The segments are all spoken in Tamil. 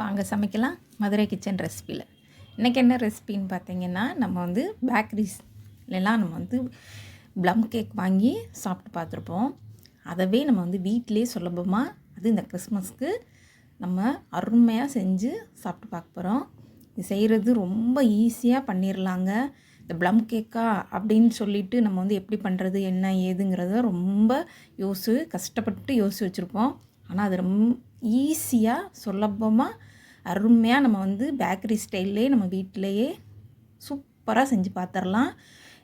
வாங்க சமைக்கலாம். மதுரை கிச்சன் ரெசிபியில் இன்றைக்கி என்ன ரெசிபின்னு பார்த்தீங்கன்னா நம்ம வந்து பேக்கரிஸ்லாம் நம்ம வந்து ப்ளம் கேக் வாங்கி சாப்பிட்டு பார்த்துருப்போம். அதவே நம்ம வந்து வீட்டிலே சுலபமாக அது இந்த கிறிஸ்மஸ்க்கு நம்ம அருமையாக செஞ்சு சாப்பிட்டு பார்க்க போகிறோம் இது செய்கிறது ரொம்ப ஈஸியாக பண்ணிடலாங்க இந்த ப்ளம் கேக்கா அப்படின்னு சொல்லிட்டு நம்ம வந்து எப்படி பண்ணுறது என்ன ஏதுங்கிறத ரொம்ப யோசி கஷ்டப்பட்டு யோசிச்சு வச்சுருப்போம். ஆனால் அது ரொம்ப ஈஸியாக சுலபமாக அருமையாக நம்ம வந்து பேக்கரி ஸ்டைல்லே நம்ம வீட்டிலையே சூப்பராக செஞ்சு பார்த்துடலாம்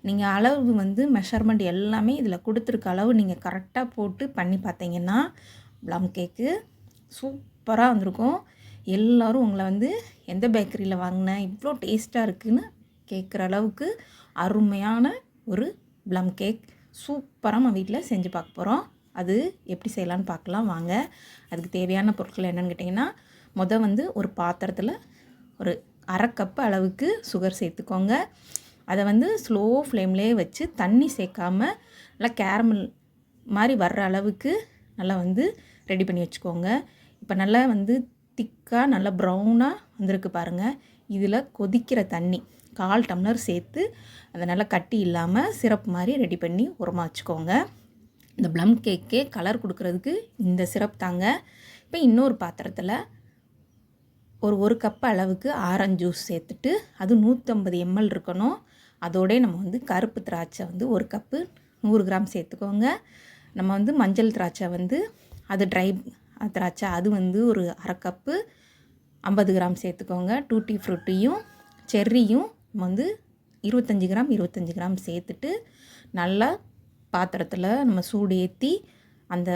நீங்கள் அளவு வந்து மெஷர்மெண்ட் எல்லாமே இதில் கொடுத்துருக்க அளவு நீங்கள் கரெக்டாக போட்டு பண்ணி பார்த்தீங்கன்னா ப்ளம் கேக்கு சூப்பராக வந்திருக்கும். எல்லோரும் உங்களை வந்து எந்த பேக்கரியில் வாங்கினேன் இவ்வளோ டேஸ்ட்டாக இருக்குதுன்னு கேட்குற அளவுக்கு அருமையான ஒரு ப்ளம் கேக் சூப்பராக நம்ம வீட்டில் செஞ்சு பார்க்க போகிறோம் அது எப்படி செய்யலான்னு பார்க்கலாம் வாங்க. அதுக்கு தேவையான பொருட்கள் என்னென்னு கேட்டிங்கன்னா முத வந்து ஒரு பாத்திரத்தில் ஒரு அரை கப்பு அளவுக்கு சுகர் சேர்த்துக்கோங்க. அதை வந்து ஸ்லோ ஃப்ளேம்லேயே வச்சு தண்ணி சேர்க்காம நல்லா கேரமல் மாதிரி வர்ற அளவுக்கு நல்லா வந்து ரெடி பண்ணி வச்சுக்கோங்க. இப்போ நல்லா வந்து திக்காக நல்லா ப்ரௌனாக வந்திருக்கு பாருங்கள் இதில் கொதிக்கிற தண்ணி கால் டம்ளர் சேர்த்து அதை நல்லா கட்டி இல்லாமல் சிரப் மாதிரி ரெடி பண்ணி உரமாக வச்சுக்கோங்க. இந்த ப்ளம் கேக்கே கலர் கொடுக்குறதுக்கு இந்த சிரப் தாங்க. இப்போ இன்னொரு பாத்திரத்தில் ஒரு ஒரு கப் அளவுக்கு ஆரஞ்சு ஜூஸ் சேர்த்துட்டு அது நூற்றம்பது எம்எல் இருக்கணும். அதோடே நம்ம வந்து கருப்பு திராட்சை வந்து ஒரு கப்பு நூறு கிராம் சேர்த்துக்கோங்க. நம்ம வந்து மஞ்சள் திராட்சை வந்து அது ட்ரை திராட்சை அது வந்து ஒரு அரை கப்பு ஐம்பது கிராம் சேர்த்துக்கோங்க. டூட்டி ஃப்ரூட்டியும் செர்ரியும் நம்ம வந்து இருபத்தஞ்சி கிராம் இருபத்தஞ்சி கிராம் சேர்த்துட்டு நல்லா பாத்திரத்தில் நம்ம சூடு ஏற்றி அந்த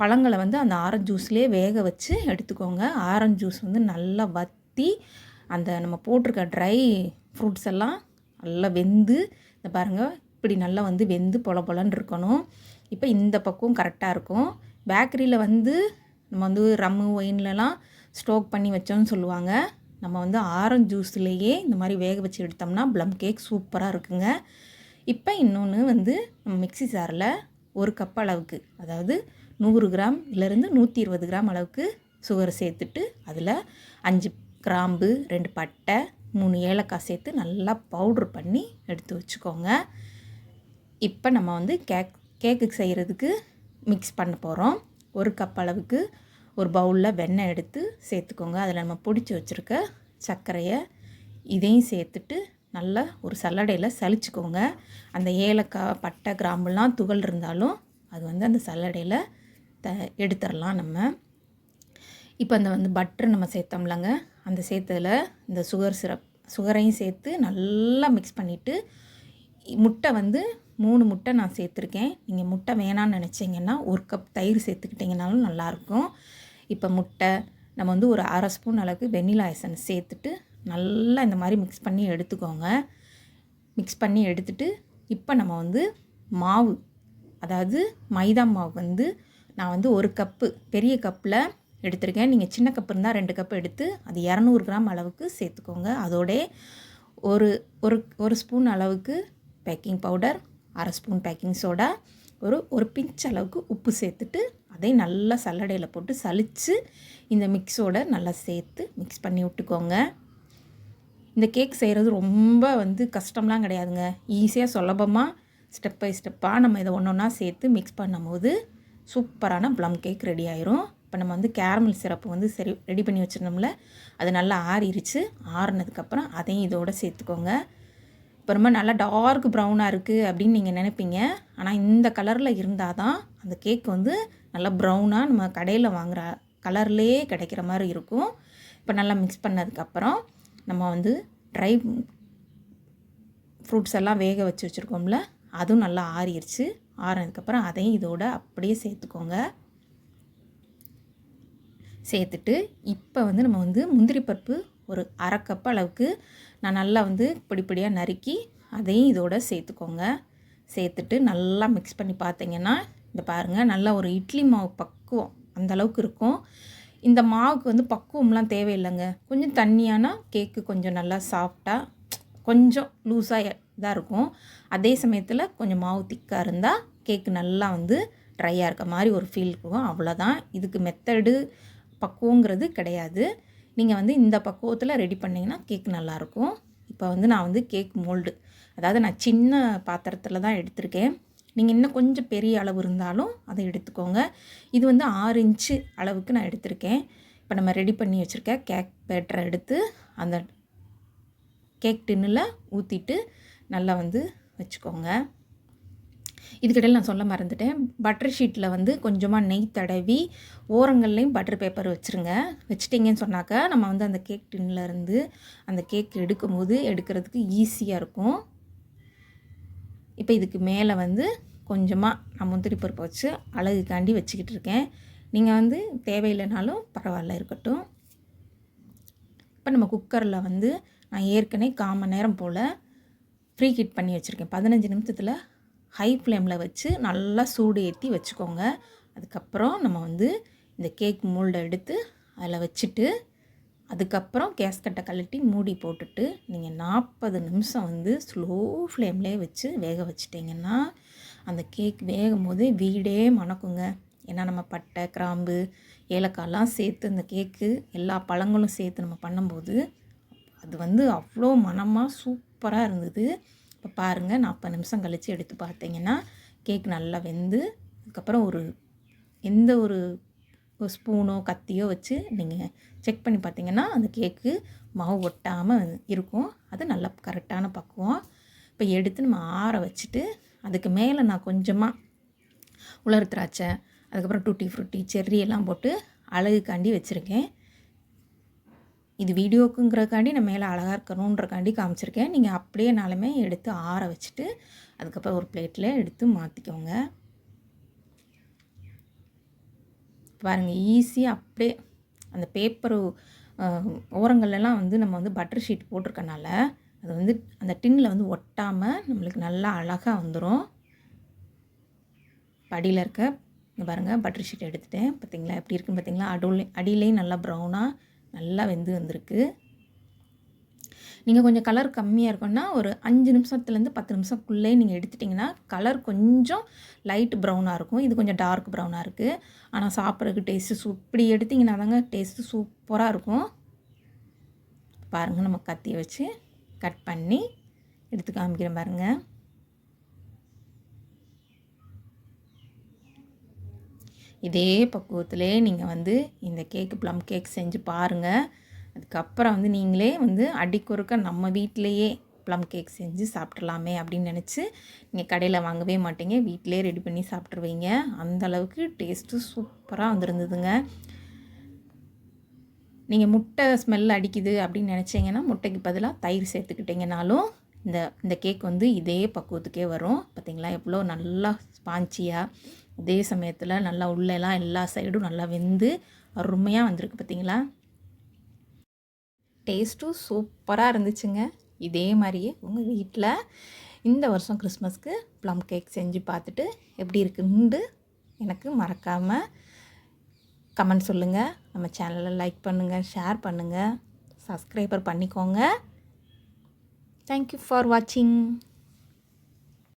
பழங்களை வந்து அந்த ஆரஞ்சு ஜூஸ்லேயே வேக வச்சு எடுத்துக்கோங்க. ஆரஞ்சு ஜூஸ் வந்து நல்லா வற்றி அந்த நம்ம போட்டிருக்க ட்ரை ஃப்ரூட்ஸ் எல்லாம் நல்லா வெந்து இந்த பாருங்கள் இப்படி நல்லா வந்து வெந்து பொல பொலன்னு இருக்கணும். இப்போ இந்த பக்கம் கரெக்டாக இருக்கும். பேக்கரியில் வந்து நம்ம வந்து ரம்மு ஒயின்லலாம் ஸ்டோக் பண்ணி வச்சோன்னு சொல்லுவாங்க. நம்ம வந்து ஆரஞ்சு ஜூஸ்லேயே இந்த மாதிரி வேக வச்சு எடுத்தோம்னா ப்ளம் கேக் சூப்பராக இருக்குங்க. இப்போ இன்னொன்று வந்து நம்ம மிக்சி சாரில் ஒரு கப் அளவுக்கு. அதாவது நூறு கிராம் இருந்து நூற்றி இருபது கிராம் அளவுக்கு சுகர் சேர்த்துட்டு அதில் அஞ்சு கிராம்பு ரெண்டு பட்டை மூணு ஏலக்காய் சேர்த்து நல்லா பவுட்ரு பண்ணி எடுத்து வச்சுக்கோங்க. இப்போ நம்ம வந்து கேக் கேக்குக்கு செய்கிறதுக்கு மிக்ஸ் பண்ண போகிறோம் ஒரு கப் அளவுக்கு ஒரு பவுலில் வெண்ணெய் எடுத்து சேர்த்துக்கோங்க. அதில் நம்ம பிடிச்சி வச்சுருக்க சர்க்கரையை இதையும் சேர்த்துட்டு நல்லா ஒரு சல்லடையில் சலிச்சுக்கோங்க. அந்த ஏலக்காய் பட்டை கிராம்புலாம் துகள் இருந்தாலும் அது வந்து அந்த சல்லடையில் த எடுத்துடலாம் நம்ம. இப்போ அந்த வந்து பட்ரு நம்ம சேர்த்தோம்லங்க. அந்த சேர்த்ததில் இந்த சுகர் சிரப் சுகரையும் சேர்த்து நல்லா மிக்ஸ் பண்ணிவிட்டு முட்டை வந்து மூணு முட்டை நான் சேர்த்துருக்கேன். நீங்கள் முட்டை வேணான்னு நினச்சிங்கன்னா ஒரு கப் தயிர் சேர்த்துக்கிட்டிங்கனாலும் நல்லாயிருக்கும் இப்போ முட்டை நம்ம வந்து ஒரு அரை ஸ்பூன் அளவுக்கு வெண்ணிலா எசன்ஸ் சேர்த்துட்டு நல்லா இந்த மாதிரி மிக்ஸ் பண்ணி எடுத்துக்கோங்க. மிக்ஸ் பண்ணி எடுத்துட்டு இப்போ நம்ம வந்து மாவு அதாவது மைதா மாவு வந்து நான் வந்து ஒரு கப்பு பெரிய கப்பில் எடுத்திருக்கேன். நீங்கள் சின்ன கப்பு இருந்தால் ரெண்டு கப்பு எடுத்து அது இரநூறு கிராம் அளவுக்கு சேர்த்துக்கோங்க. அதோடே ஒரு ஒரு ஒரு ஸ்பூன் அளவுக்கு பேக்கிங் பவுடர் அரை ஸ்பூன் பேக்கிங் சோடா ஒரு ஒரு பிஞ்ச் அளவுக்கு உப்பு சேர்த்துட்டு அதை நல்லா சல்லடையில் போட்டு சலித்து இந்த மிக்ஸோடு நல்லா சேர்த்து மிக்ஸ் பண்ணி விட்டுக்கோங்க. இந்த கேக் செய்கிறது ரொம்ப வந்து கஷ்டம்லாம் கிடையாதுங்க. ஈஸியாக சுலபமாக ஸ்டெப் பை ஸ்டெப்பாக நம்ம இதை ஒன்று ஒன்றா சேர்த்து மிக்ஸ் பண்ணும்போது சூப்பரான ப்ளம் கேக் ரெடி ஆயிரும். இப்போ நம்ம வந்து கேரமல் சிரப்பு வந்து சரி ரெடி பண்ணி வச்சுருந்தோம்ல அது நல்லா ஆறிடுச்சு ஆறுனதுக்கப்புறம் அதையும் இதோடு சேர்த்துக்கோங்க. இப்போ ரொம்ப நல்லா டார்க் ப்ரௌனாக இருக்குது அப்படின்னு நீங்கள் நினைப்பீங்க. ஆனால் இந்த கலரில் இருந்தால் தான் அந்த கேக் வந்து நல்லா ப்ரௌனாக நம்ம கடையில் வாங்குகிற கலர்லேயே கிடைக்கிற மாதிரி இருக்கும். இப்போ நல்லா மிக்ஸ் பண்ணதுக்கப்புறம் நம்ம வந்து ட்ரை ஃப்ரூட்ஸ் எல்லாம் வேக வச்சு வச்சுருக்கோம்ல அதுவும் நல்லா ஆறிடுச்சு ஆறினதுக்கப்புறம் அதையும் இதோட அப்படியே சேர்த்துக்கோங்க. சேர்த்துட்டு இப்போ வந்து நம்ம வந்து முந்திரி பருப்பு ஒரு அரை கப் அளவுக்கு நான் நல்லா வந்து பிடிப்படியாக நறுக்கி அதையும் இதோட சேர்த்துக்கோங்க. சேர்த்துட்டு நல்லா மிக்ஸ் பண்ணி பார்த்தீங்கன்னா இந்த பாருங்கள் நல்லா ஒரு இட்லி மாவு பக்குவம் அந்த அளவுக்கு இருக்கும். இந்த மாவுக்கு வந்து பக்குவம்லாம் தேவையில்லைங்க. கொஞ்சம் தண்ணியானால் கேக்கு கொஞ்சம் நல்லா சாஃப்டாக கொஞ்சம் லூஸாக இதாக இருக்கும். அதே சமயத்தில் கொஞ்சம் மாவு திக்காக இருந்தால் கேக்கு நல்லா வந்து ட்ரையாக இருக்க மாதிரி ஒரு ஃபீல் இருக்கும். அவ்வளோதான் இதுக்கு மெத்தடு பக்குவங்கிறது கிடையாது. நீங்கள் வந்து இந்த பக்குவத்தில் ரெடி பண்ணிங்கன்னா கேக் நல்லாயிருக்கும் இப்போ வந்து நான் வந்து கேக் மோல்டு அதாவது நான் சின்ன பாத்திரத்தில் தான் எடுத்திருக்கேன். நீங்கள் இன்னும் கொஞ்சம் பெரிய அளவு இருந்தாலும் அதை எடுத்துக்கோங்க. இது வந்து ஆறு இன்ச்சு அளவுக்கு நான் எடுத்திருக்கேன். இப்போ நம்ம ரெடி பண்ணி வச்சுருக்க கேக் பேட்டரை எடுத்து அந்த கேக் டின்னில் ஊற்றிட்டு நல்லா வந்து வச்சுக்கோங்க. இதுக்கிடையில் நான் சொல்ல மறந்துட்டேன். பட்டர் ஷீட்டில் வந்து கொஞ்சமாக நெய் தடவி ஓரங்கள்லேயும் பட்டர் பேப்பர் வச்சுருங்க. வச்சிட்டிங்கன்னு சொன்னாக்கா நம்ம வந்து அந்த கேக் டின்னில் இருந்து அந்த கேக் எடுக்கும்போது எடுக்கிறதுக்கு ஈஸியாக இருக்கும். இப்போ இதுக்கு மேலே வந்து கொஞ்சமாக நான் முந்திரி பருப்பை வச்சு அழகுக்காண்டி வச்சுக்கிட்டு இருக்கேன். நீங்கள் வந்து தேவையில்லைனாலும் பரவாயில்ல இருக்கட்டும். இப்போ நம்ம குக்கரில் வந்து நான் ஏற்கனவே கால் மணி நேரம் போல் ஃப்ரீ ஹீட் பண்ணி வச்சுருக்கேன். பதினஞ்சு நிமிஷத்தில் ஹை ஃப்ளேமில் வச்சு நல்லா சூடு ஏற்றி வச்சுக்கோங்க. அதுக்கப்புறம் நம்ம வந்து இந்த கேக் மூல்டை எடுத்து அதில் வச்சுட்டு அதுக்கப்புறம் கேஸ் கட்டை கழட்டி மூடி போட்டுட்டு நீங்கள் நாற்பது நிமிஷம் வந்து ஸ்லோ ஃப்ளேம்லேயே வச்சு வேக வச்சிட்டிங்கன்னா அந்த கேக் வேகும் போது வீடே மணக்குங்க. ஏன்னா நம்ம பட்டை கிராம்பு ஏலக்காயெல்லாம் சேர்த்து அந்த கேக்கு எல்லா பழங்களும் சேர்த்து நம்ம பண்ணும்போது அது வந்து அவ்வளோ மனமாக சூப்பராக இருந்தது. இப்போ பாருங்கள் நாற்பது நிமிஷம் கழித்து எடுத்து பார்த்தீங்கன்னா கேக் நல்லா வெந்து அதுக்கப்புறம் ஒரு எந்த ஒரு ஒரு ஸ்பூனோ கத்தியோ வச்சு நீங்கள் செக் பண்ணி பார்த்தீங்கன்னா அந்த கேக்கு மாவு ஒட்டாமல் இருக்கும். அது நல்லா கரெக்டான பக்குவம். இப்போ எடுத்து நம்ம ஆற வச்சுட்டு அதுக்கு மேலே நான் கொஞ்சமாக உலர் திராட்சை அதுக்கப்புறம் டூட்டி ஃப்ரூட்டி செர்ரி எல்லாம் போட்டு அழகுக்காண்டி வச்சுருக்கேன். இது வீடியோக்குங்கிறக்காண்டி நான் மேலே அழகாக இருக்கணுன்றக்காண்டி காமிச்சிருக்கேன். நீங்கள் அப்படியே நாளுமே எடுத்து ஆற வச்சுட்டு அதுக்கப்புறம் ஒரு பிளேட்டில் எடுத்து மாற்றிக்கோங்க பாருங்கள் ஈஸியாக அப்படியே அந்த பேப்பரு ஓரங்கள்லாம் வந்து நம்ம வந்து பட்டர் ஷீட் போட்டிருக்கனால அது வந்து அந்த டின்னில் வந்து ஒட்டாமல் நம்மளுக்கு நல்லா அழகாக வந்துடும் அடியில் இருக்க இங்கே பாருங்கள் பட்டர் ஷீட் எடுத்துட்டேன். பார்த்திங்களா எப்படி இருக்குன்னு பார்த்தீங்களா அடிலே அடியிலையும் நல்லா ப்ரௌனாக நல்லா வெந்து வந்திருக்கு. நீங்கள் கொஞ்சம் கலர் கம்மியாக இருக்குன்னா ஒரு அஞ்சு நிமிஷத்துலேருந்து பத்து நிமிஷத்துக்குள்ளே நீங்கள் எடுத்துட்டிங்கன்னா கலர் கொஞ்சம் லைட் ப்ரௌனாக இருக்கும். இது கொஞ்சம் டார்க் ப்ரௌனாக இருக்குது ஆனால் சாப்பிட்றதுக்கு டேஸ்ட்டு சூ இப்படி எடுத்திங்கன்னா தாங்க டேஸ்ட்டு சூப்பராக இருக்கும். பாருங்கள் நம்ம கத்தியை வச்சு கட் பண்ணி எடுத்து காமிக்கிறேன் பாருங்கள் இதே பக்குவத்திலே நீங்கள் வந்து இந்த கேக்கு ப்ளம் கேக் செஞ்சு பாருங்கள் அதுக்கப்புறம் வந்து நீங்களே வந்து அடிக்கொருக்க நம்ம வீட்டிலையே ப்ளம் கேக் செஞ்சு சாப்பிட்றலாமே அப்படின்னு நினச்சி நீங்கள் கடையில் வாங்கவே மாட்டீங்க. வீட்டிலே ரெடி பண்ணி சாப்பிட்ருவீங்க அந்த அளவுக்கு டேஸ்ட்டு சூப்பராக வந்துருந்ததுங்க. நீங்கள் முட்டை ஸ்மெல் அடிக்குது அப்படின்னு நினச்சிங்கன்னா முட்டைக்கு பதிலாக தயிர் சேர்த்துக்கிட்டிங்கனாலும் இந்த இந்த கேக் வந்து இதே பக்குவத்துக்கே வரும். பார்த்திங்களா எவ்வளோ நல்லா ஸ்பாஞ்சியாக இதே சமயத்தில் நல்லா உள்ளெல்லாம் எல்லா சைடும் நல்லா வெந்து அருமையாக வந்திருக்கு பார்த்திங்களா டேஸ்ட்டும் சூப்பராக இருந்துச்சுங்க. இதே மாதிரியே உங்கள் வீட்டில் இந்த வருஷம் கிறிஸ்மஸ்க்கு ப்ளம் கேக் செஞ்சு பார்த்துட்டு எப்படி இருக்குன்னு எனக்கு மறக்காமல் கமெண்ட் சொல்லுங்கள் நம்ம சேனலை லைக் பண்ணுங்கள் ஷேர் பண்ணுங்கள் சப்ஸ்கிரைபர் பண்ணிக்கோங்க. தேங்க்யூ ஃபார் வாட்சிங்